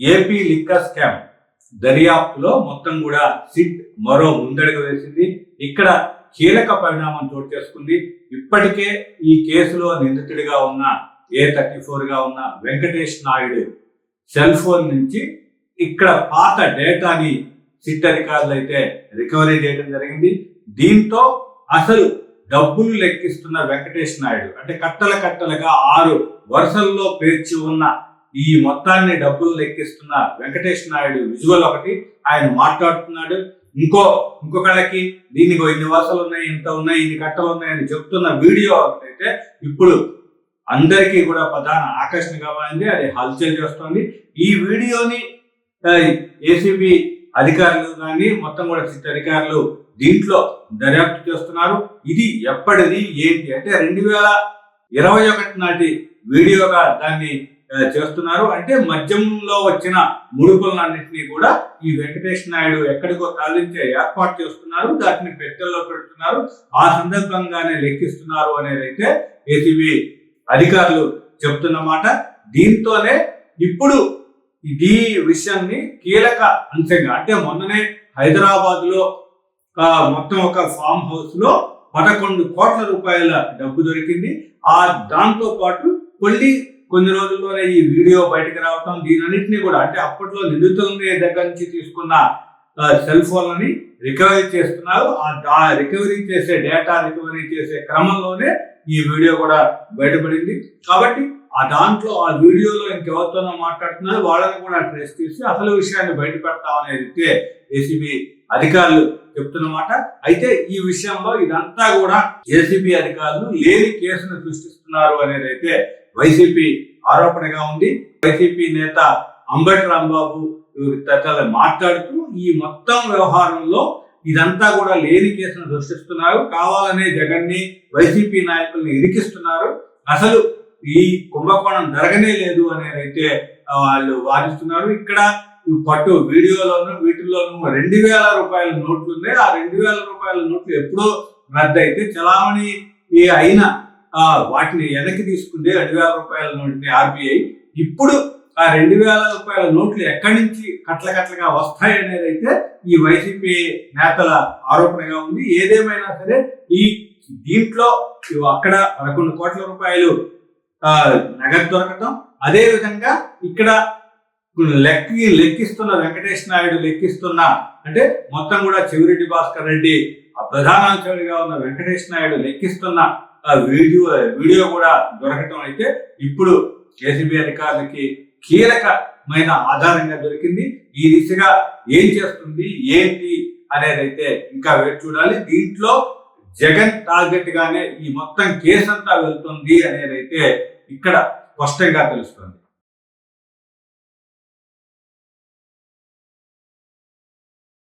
AP liquor scam దర్యాప్తులో మొత్తం కూడా సిట్ మరో ముందడుగు వేసింది. ఇక్కడ కీలక పరిణామం చోటు చేసుకుంది. ఇప్పటికే ఈ కేసులో నిందితుడిగా ఉన్న ఏ థర్టీ ఫోర్గా ఉన్న వెంకటేష్ నాయుడు సెల్ ఫోన్ నుంచి ఇక్కడ పాత డేటాని సిట్ అధికారులు అయితే రికవరీ చేయడం జరిగింది. దీంతో అసలు డబ్బులు లెక్కిస్తున్న వెంకటేష్ నాయుడు అంటే కట్టల కట్టలుగా ఆరు వరుసల్లో పేర్చి ఉన్న ఈ మొత్తాన్ని డబ్బులు లెక్కిస్తున్న వెంకటేష్ నాయుడు విజువల్ ఒకటి. ఆయన మాట్లాడుతున్నాడు. ఇంకో ఇంకొకళ్ళకి దీనికి ఇన్ని వరుసలు ఉన్నాయి ఇంత ఉన్నాయి ఇన్ని కట్టలు ఉన్నాయని చెప్తున్న వీడియో అయితే ఇప్పుడు అందరికీ కూడా ప్రధాన ఆకర్షణగా మారింది అది హల్చల్ చేస్తోంది. ఈ వీడియోని ఏసీబీ అధికారులు కానీ మొత్తం కూడా సిట్ అధికారులు దీంట్లో దర్యాప్తు చేస్తున్నారు. ఇది ఎప్పటిది ఏంటి అంటే రెండు వేల ఇరవై ఒకటి నాటి వీడియోగా దాన్ని చేస్తున్నారు. అంటే మద్యంలో వచ్చిన ముడుపులన్నింటినీ కూడా ఈ వెంకటేష్ నాయుడు ఎక్కడికో తరలించే ఏర్పాటు చేస్తున్నారు. దాటిని పెట్టెల్లో పెడుతున్నారు. ఆ సందర్భంగానే లెక్కిస్తున్నారు అనేది అయితే ఏసీబీ అధికారులు చెప్తున్నమాట దీంతోనే ఇప్పుడు ఈ విషయాన్ని కీలక అంశంగా అంటే మొన్ననే హైదరాబాద్లో మొత్తం ఒక ఫామ్ హౌస్లో పదకొండు కోట్ల రూపాయల డబ్బు దొరికింది. ఆ దాంతో పాటు కొన్ని కొన్ని రోజుల్లోనే ఈ వీడియో బయటకు రావటం దీనన్నింటినీ కూడా అంటే అప్పట్లో నిందితులని దగ్గర నుంచి తీసుకున్న సెల్ ఫోన్లని రికవరీ చేస్తున్నారు. ఆ రికవరీ చేసే డేటా రికవరీ చేసే క్రమంలోనే ఈ వీడియో కూడా బయటపడింది. కాబట్టి ఆ దాంట్లో ఆ వీడియోలో ఇంకెవరితోనో మాట్లాడుతున్నారు. వాళ్ళని కూడా ట్రేస్ చేసి అసలు విషయాన్ని బయట పెడతామనేది అయితే ఏసీబీ అధికారులు చెప్తున్నమాట అయితే ఈ విషయంలో ఇదంతా కూడా ఏసీబీ అధికారులు లేని కేసును సృష్టిస్తున్నారు అనేది అయితే వైసీపీ ఆరోపణగా ఉంది. వైసీపీ నేత అంబటి రాంబాబు తదితరులు మాట్లాడుతూ ఈ మొత్తం వ్యవహారంలో ఇదంతా కూడా లేని కేసును సృష్టిస్తున్నారు కావాలనే జగన్ని వైసీపీ నాయకుల్ని ఇరికిస్తున్నారు. అసలు ఈ కుంభకోణం జరగనే లేదు అనేదైతే అయితే వాళ్ళు వాదిస్తున్నారు. ఇక్కడ పట్టు వీడియోలోను వీటిల్లోనూ రెండు వేల రూపాయల నోట్లు ఉన్నాయి. ఆ రెండు వేల రూపాయల నోట్లు ఎప్పుడో రద్దు అయితే చలామణి అయిన వాటిని వెనక్కి తీసుకుంది రెండు వేల రూపాయల నోట్ని ఆర్బీఐ ఇప్పుడు ఆ రెండు వేల రూపాయల నోట్లు ఎక్కడి నుంచి కట్ల కట్లగా వస్తాయి అనేది అయితే ఈ వైసీపీ నేతల ఆరోపణగా ఉంది. ఏదేమైనా సరే ఈ దీంట్లో అక్కడ పదకొండు కోట్ల రూపాయలు నగదు దొరకటం అదే విధంగా ఇక్కడ లెక్కి లెక్కిస్తున్న వెంకటేష్ నాయుడు లెక్కిస్తున్న అంటే మొత్తం కూడా చెవిరెడ్డి భాస్కర్ రెడ్డి ఆ ప్రధానాంశుడిగా ఉన్న వెంకటేష్ నాయుడు లెక్కిస్తున్న వీడియో వీడియో కూడా దొరకటం అయితే ఇప్పుడు ఏసీబీ అధికారులకి కీలకమైన ఆధారంగా దొరికింది. ఈ దిశగా ఏం చేస్తుంది ఏంటి అనేది అయితే ఇంకా వేచి చూడాలి. దీంట్లో జగన్ టార్గెట్ గానే ఈ మొత్తం కేసు అంతా వెళ్తుంది అనేది అయితే ఇక్కడ స్పష్టంగా తెలుస్తుంది.